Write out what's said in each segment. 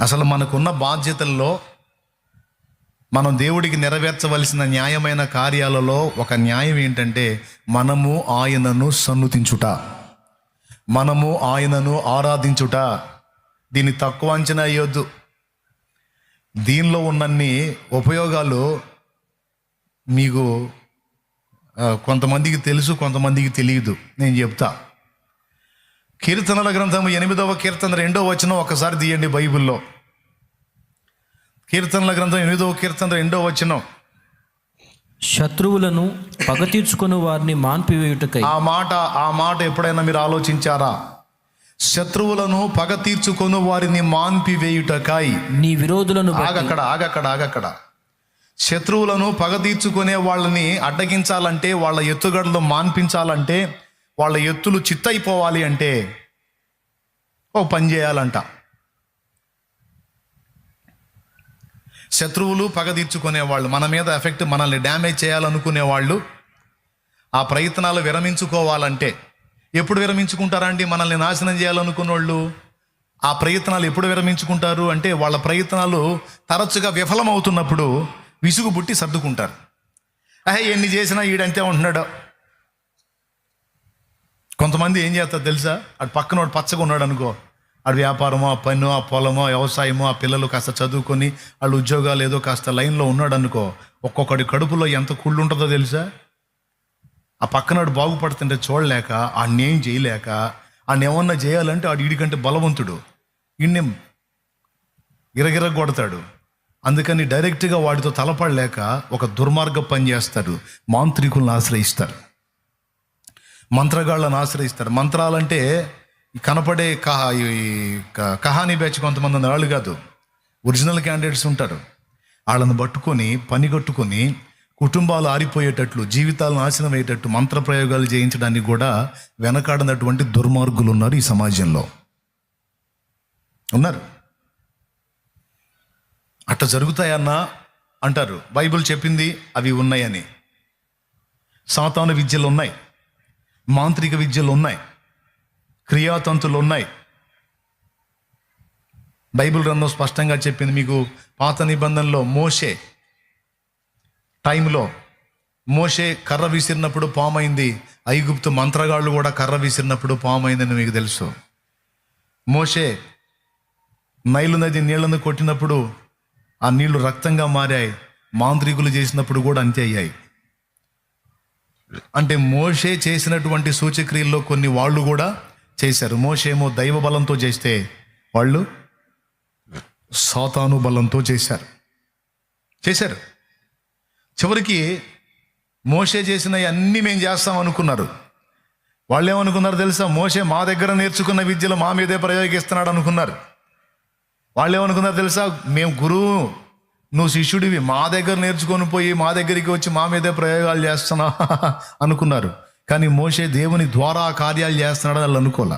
అసలు మనకున్న బాధ్యతల్లో మనం దేవుడికి నెరవేర్చవలసిన న్యాయమైన కార్యాలలో ఒక న్యాయం ఏంటంటే మనము ఆయనను సన్నుతించుట. మనము ఆయనను ఆరాధించుట. దీన్ని తక్కువ అంచనా వేయొద్దు. దీనిలో ఉన్నన్ని ఉపయోగాలు మీకు కొంతమందికి తెలుసు కొంతమందికి తెలియదు. నేను చెప్తా. కీర్తనల గ్రంథం ఎనిమిదవ కీర్తన రెండవ వచనం ఒకసారి తీయండి బైబిల్లో. కీర్తనల గ్రంథం ఎనిమిదవ కీర్తన రెండవ వచనం. శత్రువులను పగ తీర్చుకుని వారిని మాన్పివేయుటకై. ఆ మాట ఆ మాట ఎప్పుడైనా మీరు ఆలోచించారా? శత్రువులను పగ తీర్చుకొని వారిని మాన్పివేయుటకాై. నీ విరోధులను ఆగక్కడ ఆగక్కడ ఆగక్కడ. శత్రువులను పగ తీర్చుకునే వాళ్ళని అడ్డగించాలంటే వాళ్ళ ఎత్తుగడలు మాన్పించాలంటే వాళ్ళ ఎత్తులు చిత్తయిపోవాలి అంటే ఓ పని చేయాలంట. శత్రువులు పగ తీర్చుకునేవాళ్ళు మన మీద ఎఫెక్ట్ మనల్ని డ్యామేజ్ చేయాలనుకునే వాళ్ళు ఆ ప్రయత్నాలు విరమించుకోవాలంటే ఎప్పుడు విరమించుకుంటారండి మనల్ని నాశనం చేయాలనుకున్న వాళ్ళు ఆ ప్రయత్నాలు ఎప్పుడు విరమించుకుంటారు అంటే వాళ్ళ ప్రయత్నాలు తరచుగా విఫలమవుతున్నప్పుడు విసుగు పుట్టి సర్దుకుంటారు. అహే ఎన్ని చేసినా ఈడంతే ఉంటున్నాడు. కొంతమంది ఏం చేస్తారు తెలుసా? అటు పక్కన వాడు పచ్చగా ఉన్నాడు అనుకో. ఆడు వ్యాపారమో ఆ పనో ఆ పొలమో వ్యవసాయమో ఆ పిల్లలు కాస్త చదువుకొని వాళ్ళు ఉద్యోగాలు ఏదో కాస్త లైన్లో ఉన్నాడు అనుకో ఒక్కొక్కడి కడుపులో ఎంత కుళ్ళు ఉంటుందో తెలుసా? ఆ పక్కనాడు బాగుపడుతుంటే చూడలేక ఆడిని ఏం చేయలేక ఆడిని ఏమన్నా చేయాలంటే ఆడు వీడికంటే బలవంతుడు. ఈయన్ని ఇరగిర కొడతాడు. అందుకని డైరెక్ట్గా వాడితో తలపడలేక ఒక దుర్మార్గ పని చేస్తారు మాంత్రికులను ఆశ్రయిస్తారు మంత్రగాళ్ళను ఆశ్రయిస్తారు మంత్రాలంటే కనపడే కహా ఈ క- కహానీ బ్యాచ్ కొంతమంది ఉన్న వాళ్ళు కాదు. ఒరిజినల్ క్యాండిడేట్స్ ఉంటారు. వాళ్ళని పట్టుకొని పనిగట్టుకొని కుటుంబాలు ఆరిపోయేటట్లు జీవితాలు నాశనం అయ్యేటట్టు మంత్ర ప్రయోగాలు చేయించడానికి కూడా వెనకాడినటువంటి దుర్మార్గులు ఉన్నారు ఈ సమాజంలో. ఉన్నారు? అట్ట జరుగుతాయన్నా అంటారు. బైబిల్ చెప్పింది అవి ఉన్నాయని. సాతాను విద్యలు ఉన్నాయి మాంత్రిక విద్యలు ఉన్నాయి క్రియాతంతులు ఉన్నాయి బైబిల్ గ్రంథం స్పష్టంగా చెప్పింది మీకు పాత నిబంధనలో మోషే టైంలో మోషే కర్ర విసిరినప్పుడు పామైంది. ఐగుప్తు మంత్రగాళ్ళు కూడా కర్ర విసిరినప్పుడు పామైందని మీకు తెలుసు. మోషే నైలు నది నీళ్ళను కొట్టినప్పుడు ఆ నీళ్ళు రక్తంగా మారాయి. మాంత్రికులు చేసినప్పుడు కూడా అంతే అయ్యాయి. అంటే మోషే చేసినటువంటి సూచక్రియల్లో కొన్ని వాళ్ళు కూడా చేశారు. మోషేమో దైవ బలంతో చేస్తే వాళ్ళు సాతాను బలంతో చేశారు. చేశారు. చివరికి మోసే చేసినవి అన్నీ మేము చేస్తాం అనుకున్నారు. వాళ్ళు ఏమనుకున్నారు తెలుసా? మోషే మా దగ్గర నేర్చుకున్న విద్యలు మా మీదే ప్రయోగిస్తున్నాడు అనుకున్నారు. వాళ్ళు ఏమనుకున్నారు తెలుసా? మేము గురువు నువ్వు శిష్యుడివి మా దగ్గర నేర్చుకొని పోయి మా దగ్గరికి వచ్చి మా మీదే ప్రయోగాలు చేస్తున్నా అనుకున్నారు. కానీ మోషే దేవుని ద్వారా ఆ కార్యాలు చేస్తున్నాడని వాళ్ళు అనుకోలే.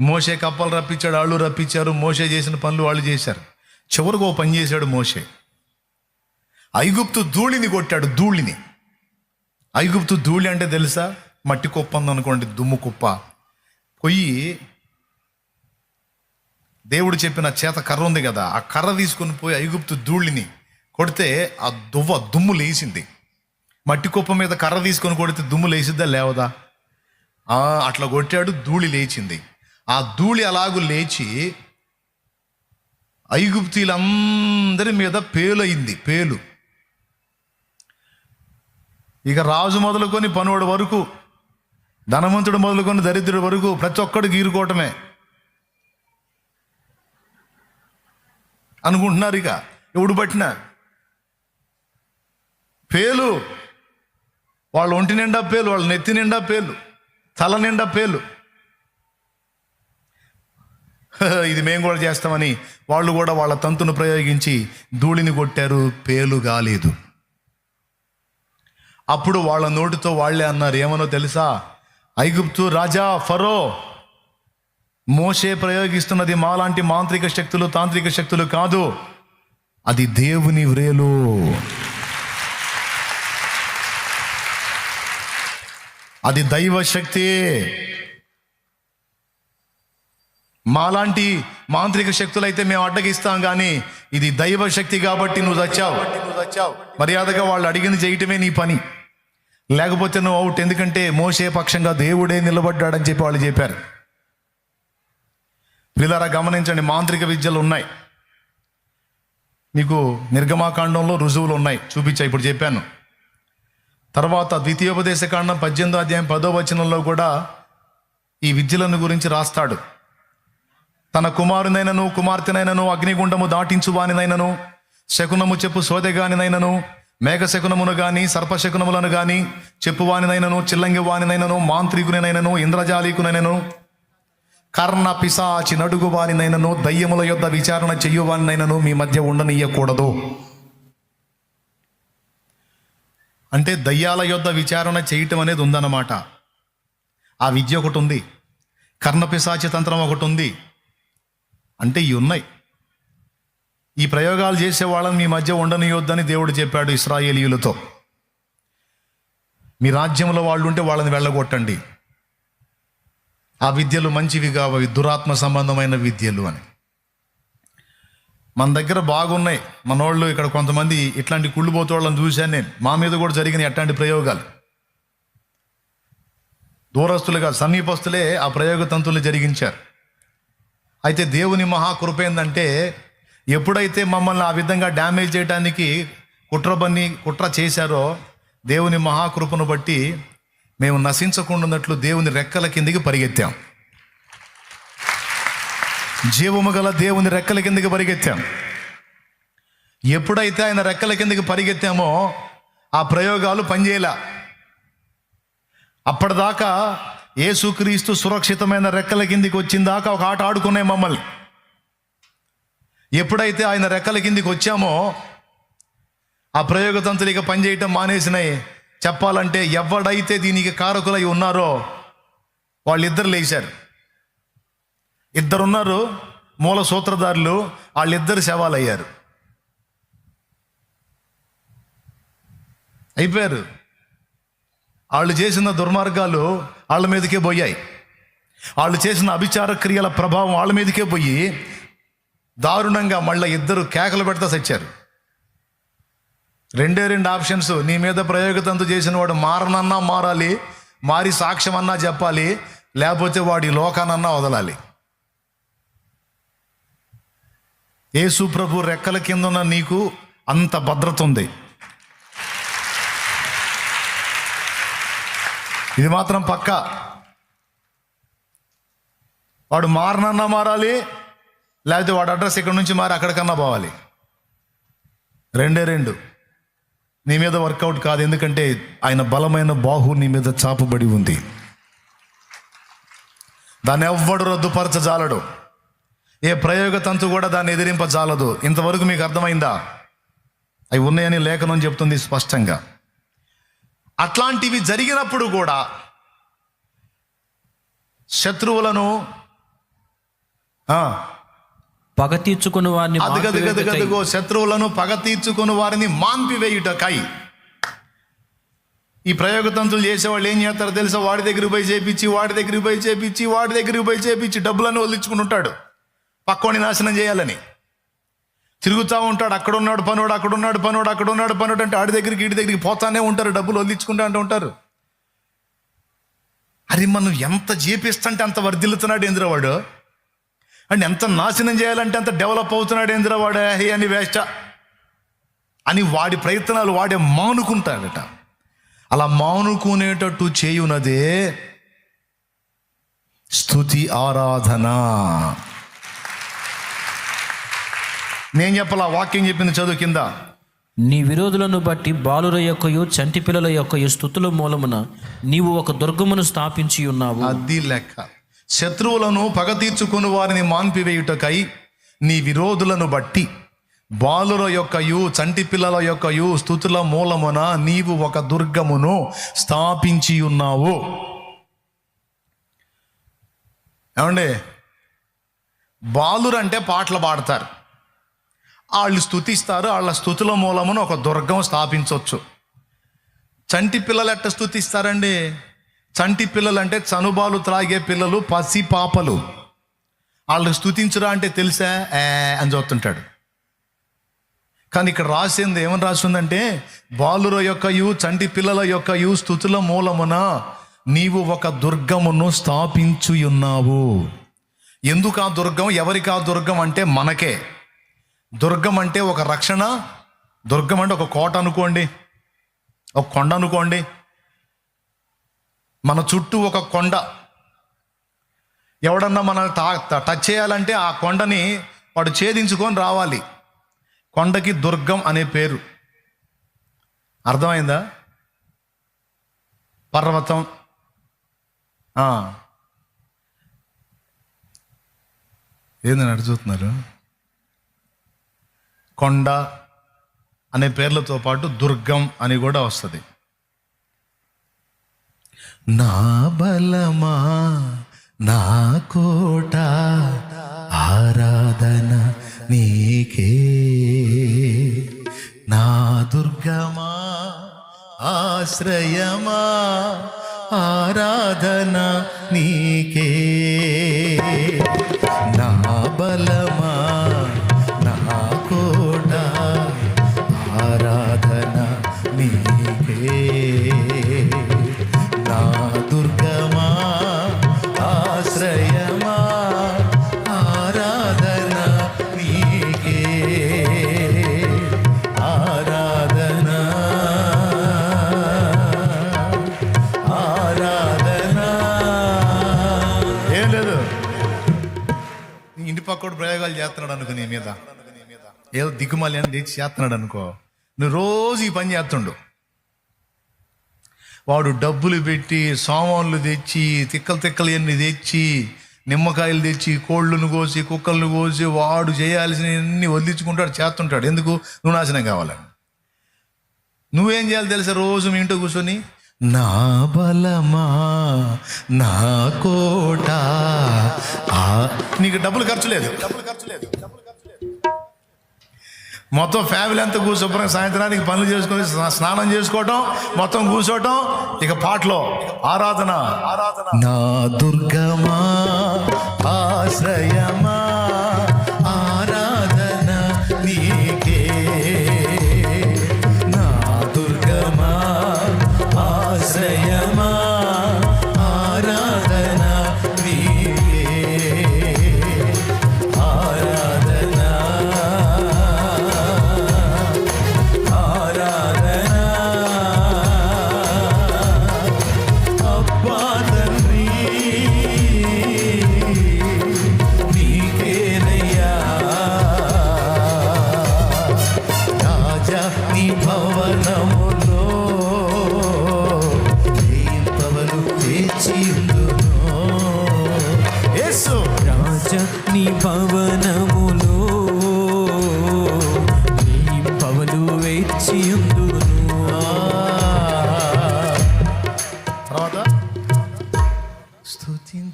మోషే కప్పలు రప్పించాడు వాళ్ళు రప్పించారు మోషే చేసిన పనులు వాళ్ళు చేశారు. చివరికి ఓ పని చేశాడు మోషే. ఐగుప్తు ధూళిని కొట్టాడు ధూళిని. ఐగుప్తు ధూళి అంటే తెలుసా? మట్టి కుప్ప ఉందనుకోండి దుమ్ము కుప్ప. పొయ్యి దేవుడు చెప్పిన చేత కర్ర ఉంది కదా ఆ కర్ర తీసుకొని పోయి ఐగుప్తు ధూళిని కొడితే ఆ దువ్వ దుమ్ము లేచింది. మట్టి కుప్ప మీద కర్ర తీసుకొని కొడితే దుమ్ము లేచిద్దా లేవదా? ఆ, అట్లా కొట్టాడు ధూళి లేచింది. ఆ ధూళి అలాగు లేచి ఐగుప్తీలందరి మీద పేలు అయింది పేలు. ఇక రాజు మొదలుకొని పనువాడు వరకు ధనవంతుడు మొదలుకొని దరిద్రుడు వరకు ప్రతి ఒక్కడు గీరుకోవటమే. అనుకుంటున్నారు ఇక ఎవడు పట్టిన? పేలు. వాళ్ళ ఒంటి నిండా పేలు వాళ్ళ నెత్తి నిండా పేలు తల నిండా పేలు. ఇది మేము కూడా చేస్తామని వాళ్ళు కూడా వాళ్ళ తంతును ప్రయోగించి ధూళిని కొట్టారు పేలు కాలేదు అప్పుడు వాళ్ళ నోటితో వాళ్ళే అన్నారు ఏమనో తెలుసా? ఐగుప్తు రాజా ఫరో మోషే ప్రయోగిస్తున్నది మాలాంటి మాంత్రిక శక్తులు తాంత్రిక శక్తులు కాదు అది దేవుని వ్రేలు. అది దైవ శక్తి మాలాంటి మాంత్రిక శక్తులైతే మేము అడ్డగిస్తాం కానీ ఇది దైవ శక్తి కాబట్టి నువ్వు చచ్చావు. నువ్వు చచ్చావు మర్యాదగా వాళ్ళు అడిగింది చేయటమే నీ పని. లేకపోతే నువ్వు అవుట్. ఎందుకంటే మోసే పక్షంగా దేవుడే నిలబడ్డాడని చెప్పి వాళ్ళు చెప్పారు. పిల్లరా గమనించండి మాంత్రిక విద్యలు ఉన్నాయి. మీకు నిర్గమాకాండంలో రుజువులు ఉన్నాయి. చూపించా ఇప్పుడు చెప్పాను. తర్వాత ద్వితీయోపదేశ కాండం పద్దెనిమిదో అధ్యాయం పదో వచనంలో కూడా ఈ విద్యలను గురించి రాస్తాడు. తన కుమారునైనను కుమార్తెనైనను అగ్నిగుండము దాటించు వానినైనను శకునము చెప్పు సోదెగానినైనను మేఘ శకునమును గాని సర్పశకునములను గాని చెప్పువానినైనను చిల్లంగి వానినైనను మాంత్రికునినైనను ఇంద్రజాలీకునైనను కర్ణ పిశాచి నడుగు వానినైనను దయ్యముల యొద్ద విచారణ చెయ్యువానినైనను మీ మధ్య ఉండనీయకూడదు. అంటే దయ్యాల యొద్ద విచారణ చేయటం అనేది ఉందన్నమాట. ఆ విద్య ఒకటి ఉంది. కర్ణపిశాచి తంత్రం ఒకటి ఉంది. అంటే ఇవి ఉన్నాయి. ఈ ప్రయోగాలు చేసే వాళ్ళని మీ మధ్య ఉండనియొద్దని దేవుడు చెప్పాడు ఇస్రాయేలీయులతో. మీ రాజ్యంలో వాళ్ళు ఉంటే వాళ్ళని వెళ్ళగొట్టండి. ఆ విద్యలు మంచివి కావు దురాత్మ సంబంధమైన విద్యలు అని. మన దగ్గర బాగున్నాయి. మనోళ్ళు ఇక్కడ కొంతమంది ఇట్లాంటి కుళ్ళుపోతోళ్ళని చూశాను నేను. మా మీద కూడా జరిగిన అట్లాంటి ప్రయోగాలు. దూరస్తులుగా సమీపస్తులే ఆ ప్రయోగ తంతులు జరిగించారు. అయితే దేవుని మహాకృప ఏంటంటే ఎప్పుడైతే మమ్మల్ని ఆ విధంగా డ్యామేజ్ చేయడానికి కుట్రబన్ని కుట్ర చేశారో దేవుని మహాకృపను బట్టి మేము నశించకుండా ఉన్నట్లు దేవుని రెక్కల కిందికి పరిగెత్తాం. జీవము గల దేవుని రెక్కల కిందకి పరిగెత్తాం. ఎప్పుడైతే ఆయన రెక్కల కిందకి పరిగెత్తామో ఆ ప్రయోగాలు పనిచేయలే. అప్పటిదాకా ఏసుక్రీస్తు సురక్షితమైన రెక్కల కిందికి వచ్చిన దాకా ఒక ఆట ఆడుకునే మమ్మల్ని. ఎప్పుడైతే ఆయన రెక్కల కిందికి వచ్చామో ఆ ప్రయోగతంతులు ఇక పనిచేయటం మానేసినాయి చెప్పాలంటే ఎవడైతే దీనికి కారకులై ఉన్నారో వాళ్ళిద్దరు లేచారు. ఇద్దరున్నారు మూల సూత్రధారులు వాళ్ళిద్దరు శవాలయ్యారు. అయిపోయారు. వాళ్ళు చేసిన దుర్మార్గాలు వాళ్ళ మీదకే పోయాయి. వాళ్ళు చేసిన అభిచార క్రియల ప్రభావం వాళ్ళ మీదకే పోయి దారుణంగా మళ్ళీ ఇద్దరు కేకలు పెడతా సచ్చారు. రెండే రెండు ఆప్షన్స్ నీ మీద ప్రయోగతంతు చేసిన వాడు మారనన్నా మారాలి మారి సాక్ష్యం అన్నా చెప్పాలి లేకపోతే వాడి లోకానన్నా వదలాలి. యేసు ప్రభు రెక్కల కింద ఉన్న నీకు అంత భద్రత ఉంది. ఇది మాత్రం పక్క. వాడు మారనన్నా మారాలి లేకపోతే వాడు అడ్రస్ ఇక్కడ నుంచి మారి అక్కడికన్నా పోవాలి. రెండే రెండు. నీ మీద వర్కౌట్ కాదు ఎందుకంటే ఆయన బలమైన బాహు నీ మీద చాపబడి ఉంది. దాన్ని ఎవ్వడు రద్దుపరచజాలడు. ఏ ప్రయోగ తంతు కూడా దాన్ని ఎదిరింపజాలదు. ఇంతవరకు మీకు అర్థమైందా? అవి ఉన్నాయని లేఖనం చెప్తుంది స్పష్టంగా. అట్లాంటివి జరిగినప్పుడు కూడా శత్రువులను ఆ, పగ తీర్చుకుని వారిని అదుగదుగదుగదుగో శత్రువులను పగ తీర్చుకుని వారిని మాన్పివేయుటకై. ఈ ప్రయోగతంతులు చేసేవాళ్ళు ఏం చేస్తారో తెలుసా? వాడి దగ్గరికి పోయి చేపించి వాడి దగ్గరికి పోయి చేపించి వాడి దగ్గరికి పోయి చేపించి డబ్బులను వదిలించుకుని ఉంటాడు. పక్కోని నాశనం చేయాలని. తిరుగుతూ ఉంటాడు అక్కడ ఉన్నాడు పనోడు అక్కడ ఉన్నాడు పనోడు అక్కడ ఉన్నాడు పనోడు అంటే ఆడి దగ్గరికి ఇడి దగ్గరికి పోతానే ఉంటారు డబ్బులు వదిలించుకుంటా అంటూ ఉంటారు. అరే మనం ఎంత చేపిస్తుంటే అంత వర్ధిల్లుతున్నాడు ఏంద్రవాడు అండ్ ఎంత నాశనం చేయాలంటే అంత డెవలప్ అవుతున్నాడు ఇంద్రవాడు? హే అని వేష్ట. అని వాడి ప్రయత్నాలు వాడే మానుకుంటాడట. అలా మానుకునేటట్టు చేయునదే స్థుతి ఆరాధన. నేను చెప్పాలా వాక్యం చెప్పింది చదువు కింద. నీ విరోధులను బట్టి బాలుర యొక్కయు చంటి పిల్లల యొక్కయు స్థుతుల మూలమున నీవు ఒక దుర్గమును స్థాపించి ఉన్నావు. అది లెక్క. శత్రువులను పగ తీర్చుకుని వారిని మాన్పివేయుటకై నీ విరోధులను బట్టి బాలుల యొక్కయు చంటి పిల్లల యొక్కయు స్థుతుల మూలమున నీవు ఒక దుర్గమును స్థాపించి ఉన్నావు. ఏమండి? బాలురు అంటే పాటలు పాడతారు. వాళ్ళు స్థుతిస్తారు వాళ్ళ స్థుతుల మూలమున ఒక దుర్గం స్థాపించవచ్చు చంటి పిల్లలు ఎట్ట స్థుతిస్తారండి చంటి పిల్లలు అంటే చనుబాలు త్రాగే పిల్లలు పసి పాపలు. వాళ్ళు స్థుతించరా అంటే తెలుసా? ఏ అని చూస్తుంటాడు. కానీ ఇక్కడ రాసింది ఏమని రాసిందంటే బాలుర యొక్కయు చంటి పిల్లల యొక్కయు స్థుతుల మూలమున నీవు ఒక దుర్గమును స్థాపించుయున్నావు. ఎందుకు ఆ దుర్గం? ఎవరికి ఆ దుర్గం అంటే మనకే. దుర్గం అంటే ఒక రక్షణ దుర్గం అంటే ఒక కోట అనుకోండి ఒక కొండ అనుకోండి. మన చుట్టూ ఒక కొండ. ఎవడన్నా మన టచ్ చేయాలంటే ఆ కొండని వాడు ఛేదించుకొని రావాలి. కొండకి దుర్గం అనే పేరు. అర్థమైందా? పర్వతం. ఆ. ఏందని అడుగుతున్నారు కొండ అనే పేర్లతో పాటు దుర్గం అని కూడా వస్తుంది. నా బలమా నా కోట ఆరాధన నీకే. నా దుర్గమా ఆశ్రయమా ఆరాధన నీకే. నా బలమా దిగుమలి అని తెచ్చి చేస్తున్నాడు అనుకో. నువ్వు రోజు ఈ పని చేస్తుండు. వాడు డబ్బులు పెట్టి సామాన్లు తెచ్చి తిక్కలు తిక్కలు ఎన్ని తెచ్చి నిమ్మకాయలు తెచ్చి కోళ్ళను కోసి కుక్కలను కోసి వాడు చేయాల్సినవన్నీ వదిలించుకుంటాడు చేస్తుంటాడు. ఎందుకు? నువ్వు నాశనం కావాలని. నువ్వేం చేయాలి తెలుసా రోజు మీ ఇంట్లో కూర్చొని? నా బలమా? నా కోట? నీకు డబ్బులు ఖర్చు లేదు. డబ్బులు ఖర్చు లేదు. మొత్తం ఫ్యామిలీ అంతా కూర్చోపరం సాయంత్రానికి పనులు చేసుకొని స్నానం చేసుకోవటం మొత్తం కూర్చోవటం ఇక పాటలో ఆరాధన ఆరాధన. నా దుర్గమా ఆశ్రయమా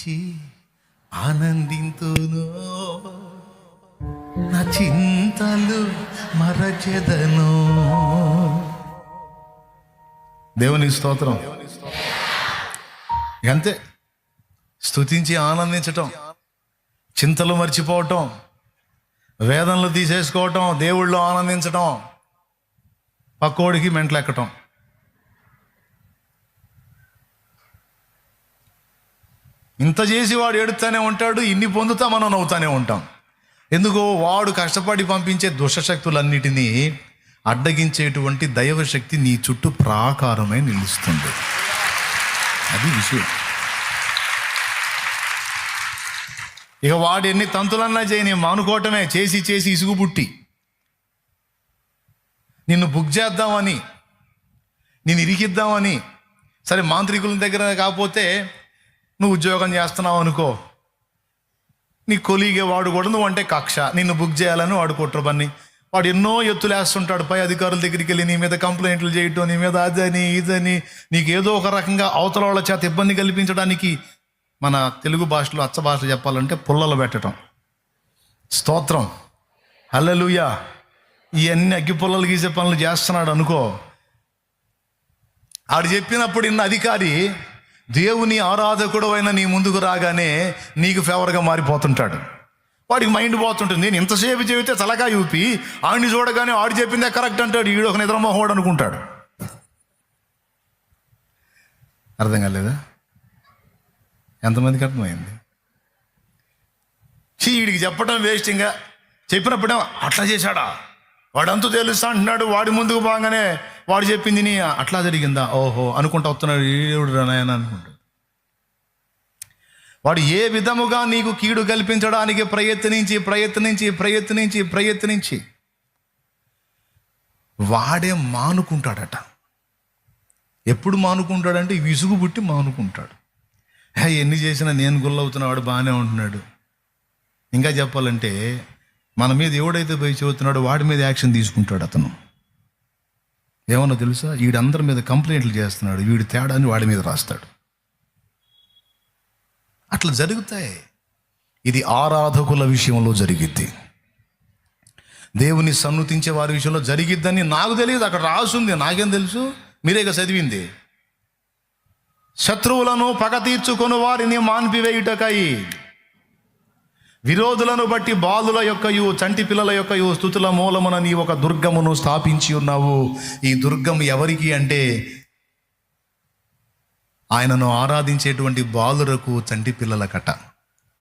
స్తుతించి ఆనందింతును. నా చింతలు మరచెదను. దేవుని స్తోత్రం. అంతే. స్తుతించి ఆనందించటం చింతలు మర్చిపోవటం వేదనలు తీసేసుకోవటం దేవుళ్ళు ఆనందించటం పక్కోడికి మెంటలెక్కటం. ఇంత చేసి వాడు ఏడుతానే ఉంటాడు ఇన్ని పొందుతా మనం నవ్వుతానే ఉంటాం. ఎందుకు వాడు కష్టపడి పంపించే దుష్టశక్తులన్నిటినీ అడ్డగించేటువంటి దైవ శక్తి నీ చుట్టూ ప్రాకారమై నిలుస్తుంది. అది విషయం. ఇక వాడు ఎన్ని తంతులన్నా చేయని మానుకోవటమే. చేసి చేసి ఇసుగు పుట్టి. నిన్ను బుక్ చేద్దామని నేను ఇరికిద్దామని. సరే మాంత్రికుల దగ్గర కాకపోతే నువ్వు ఉద్యోగం చేస్తున్నావు అనుకో. నీ కొలీగే వాడు కూడా నువ్వు అంటే కక్ష. నిన్ను బుక్ చేయాలని వాడు కుట్రబన్ని వాడు ఎన్నో ఎత్తులు వేస్తుంటాడు. పై అధికారుల దగ్గరికి వెళ్ళి నీ మీద కంప్లైంట్లు చేయటం నీ మీద అదని ఇదని నీకు ఏదో ఒక రకంగా అవతల వాళ్ళ చేత ఇబ్బంది కల్పించడానికి మన తెలుగు భాషలో అచ్చ భాష చెప్పాలంటే పుల్లలు పెట్టడం స్తోత్రం. హల్లెలూయా. ఇవన్నీ అగ్గి పుల్లలు గీసే పనులు చేస్తున్నాడు అనుకో. ఆడు చెప్పినప్పుడు ఇన్న అధికారి దేవుని ఆరాధకుడు అయిన నీ ముందుకు రాగానే నీకు ఫేవర్గా మారిపోతుంటాడు. వాడికి మైండ్ పోతుంటుంది నేను ఇంతసేపు చెబితే తలగా ఊపి ఆడిని చూడగానే ఆడు చెప్పిందే కరెక్ట్ అంటాడు ఈడు ఒక నిద్రమోహోడు అనుకుంటాడు. అర్థం కాలేదా? ఎంతమందికి అర్థమైంది? చీ, వీడికి చెప్పడం వేస్ట్ ఇంకా చెప్పినప్పుడే అట్లా చేశాడా? వాడంతా తెలుస్తా అంటున్నాడు వాడి ముందుకు బాగానే వాడు చెప్పింది నీ అట్లా జరిగిందా? ఓహో అనుకుంటా వస్తున్నాడు ఈడు నాయన అనుకుంటాడు. వాడు ఏ విధముగా నీకు కీడు కల్పించడానికి ప్రయత్నించి ప్రయత్నించి ప్రయత్నించి ప్రయత్నించి వాడే మానుకుంటాడట. ఎప్పుడు మానుకుంటాడంటే విసుగు పుట్టి మానుకుంటాడు. ఎన్ని చేసినా నేను గుల్లవుతున్నా వాడు బాగానే ఉంటున్నాడు. ఇంకా చెప్పాలంటే మన మీద ఎవడైతే పోయి చెబుతున్నాడో వాడి మీద యాక్షన్ తీసుకుంటాడు అతను. ఏమన్నా తెలుసా? వీడందరి మీద కంప్లైంట్లు చేస్తున్నాడు. వీడి తేడాన్ని వాడి మీద రాస్తాడు. అట్లా జరుగుతాయి. ఇది ఆరాధకుల విషయంలో జరిగిద్ది. దేవుని సన్నుతించే వారి విషయంలో జరిగిద్దని నాకు తెలియదు. అక్కడ రాసుంది. నాకేం తెలుసు? మీరేగా చదివింది. శత్రువులను పగ తీర్చుకొని వారిని మాన్పివేయుటకై విరోధులను బట్టి బాలుల యొక్కయు చంటి పిల్లల యొక్కయు స్థుతుల మూలమున నీ ఒక దుర్గమును స్థాపించి ఉన్నావు. ఈ దుర్గం ఎవరికి అంటే ఆయనను ఆరాధించేటువంటి బాలులకు చంటి పిల్లల కట.